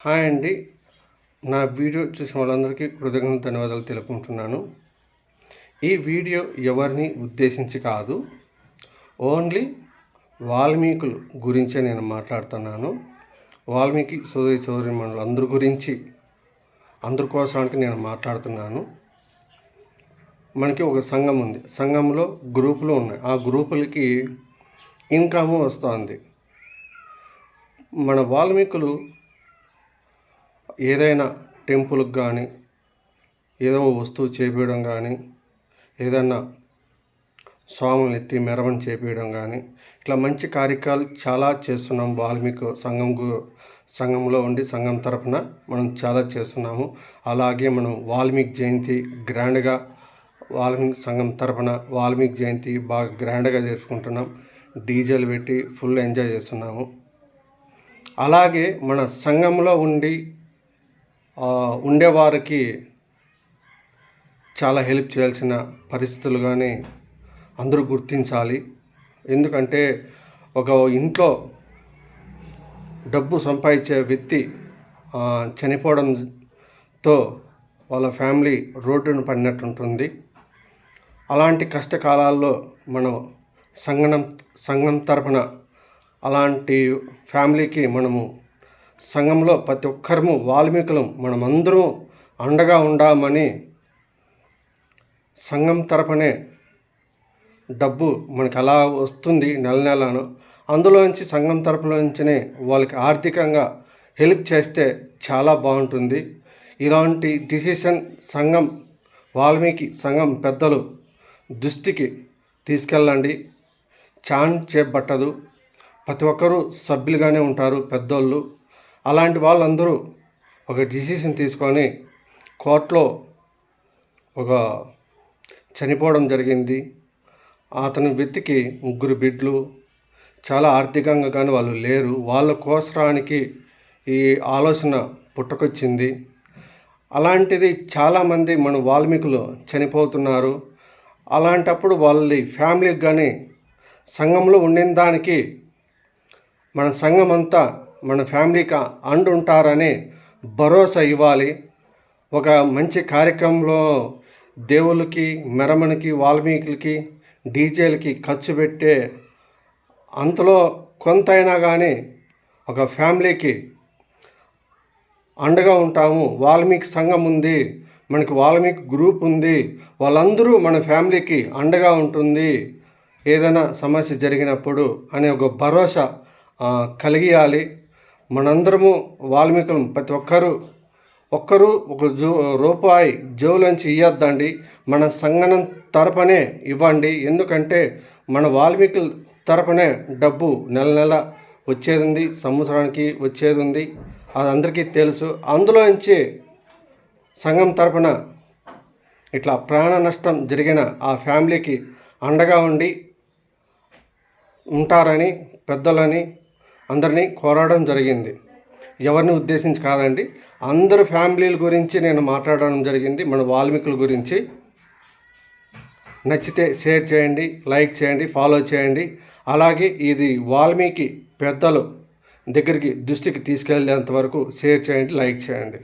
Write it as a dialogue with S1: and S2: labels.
S1: Hi అండి. నా video చూసిన వాళ్ళందరికీ కృతజ్ఞత ధన్యవాదాలు తెలుపుకుంటున్నాను. ఈ వీడియో ఎవరిని ఉద్దేశించి కాదు ఓన్లీ వాల్మీకుల గురించే నేను మాట్లాడుతున్నాను. వాల్మీకి సోదరి సోదరి మండలి అందరి గురించి అందరి కోసానికి నేను మాట్లాడుతున్నాను. మనకి ఒక సంఘం ఉంది. సంఘంలో గ్రూపులు ఉన్నాయి. ఆ గ్రూపులకి ఇన్కమ్ వస్తుంది. మన వాల్మీకులు ఏదైనా టెంపుల్కి కానీ ఏదో వస్తువు చేపించడం కానీ ఏదైనా స్వాములను ఎత్తి మెరవని చేపించడం కానీ ఇట్లా మంచి కార్యక్రమాలు చాలా చేస్తున్నాం. వాల్మీకి సంఘం సంఘంలో ఉండి సంఘం తరఫున మనం చాలా చేస్తున్నాము. అలాగే మనం వాల్మీకి జయంతి గ్రాండ్గా వాల్మీకి సంఘం తరఫున వాల్మీకి జయంతి బాగా గ్రాండ్గా చేసుకుంటున్నాం డీజేలు పెట్టి ఫుల్ ఎంజాయ్ చేస్తున్నాము. అలాగే మన సంఘంలో ఉండి ఉండేవారికి చాలా హెల్ప్ చేయాల్సిన పరిస్థితులు కానీ అందరూ గుర్తించాలి. ఎందుకంటే ఒక ఇంట్లో డబ్బు సంపాదించే వ్యక్తి చనిపోవడంతో వాళ్ళ ఫ్యామిలీ రోడ్డును పడినట్టు ఉంటుంది అలాంటి కష్టకాలాల్లో మనం సంగనం సంఘం తరపున అలాంటి ఫ్యామిలీకి మనము సంఘంలో ప్రతి ఒక్కరము వాల్మీకులం. మనమందరం అండగా ఉండామని సంఘం తరపునే డబ్బు మనకు అలా వస్తుంది నెల నెలను. అందులోంచి సంఘం తరపులోంచినే వాళ్ళకి ఆర్థికంగా హెల్ప్ చేస్తే చాలా బాగుంటుంది. ఇలాంటి డిసిషన్ సంఘం వాల్మీకి సంఘం పెద్దలు దృష్టికి తీసుకెళ్ళండి. ఛాన్ చేపట్టదు. ప్రతి ఒక్కరూ సభ్యులుగానే ఉంటారు పెద్దోళ్ళు. అలాంటి వాళ్ళందరూ ఒక డిసిషన్ తీసుకొని కోర్టులో ఒక చనిపోవడం జరిగింది. అతని వ్యక్తికి ముగ్గురు బిడ్లు చాలా ఆర్థికంగా కానీ వాళ్ళు లేరు. వాళ్ళ కోసరానికి ఈ ఆలోచన పుట్టుకొచ్చింది. అలాంటిది చాలామంది మన వాల్మీకులు చనిపోతున్నారు. అలాంటప్పుడు వాళ్ళ ఫ్యామిలీకి కానీ సంఘంలో ఉండిన దానికి మన సంఘం అంతా మన ఫ్యామిలీకి అండుంటారని భరోసా ఇవ్వాలి. ఒక మంచి కార్యక్రమంలో దేవుళ్ళకి మెరమనికి వాల్మీకులకి డీజేలకి ఖర్చు పెట్టే అంతలో కొంతైనా కానీ ఒక ఫ్యామిలీకి అండగా ఉంటాము. వాల్మీకి సంఘం ఉంది మనకి వాల్మీకి గ్రూప్ ఉంది వాళ్ళందరూ మన ఫ్యామిలీకి అండగా ఉంటుంది. ఏదైనా సమస్య జరిగినప్పుడు అనే ఒక భరోసా కలిగియాలి. మనందరము వాల్మీకులం ప్రతి ఒక్కరూ ఒక్కరు ఒక జో రూపాయి జోలోంచి ఇవ్వద్దండి మన సంగనం తరపునే ఇవ్వండి. ఎందుకంటే మన వాల్మీకుల తరపునే డబ్బు నెల నెల వచ్చేది ఉంది సంవత్సరానికి వచ్చేది ఉంది అది అందరికీ తెలుసు. అందులోంచి సంఘం తరపున ఇట్లా ప్రాణ నష్టం జరిగిన ఆ ఫ్యామిలీకి అండగా ఉండి ఉంటారని పెద్దలని అందరినీ కోరడం జరిగింది. ఎవరిని ఉద్దేశించి కాదండి అందరు ఫ్యామిలీల గురించి నేను మాట్లాడడం జరిగింది. మన వాల్మీకుల గురించి. నచ్చితే షేర్ చేయండి లైక్ చేయండి ఫాలో చేయండి. అలాగే ఇది వాల్మీకి పెద్దలు దగ్గరికి దృష్టికి తీసుకెళ్ళేంత వరకు షేర్ చేయండి లైక్ చేయండి.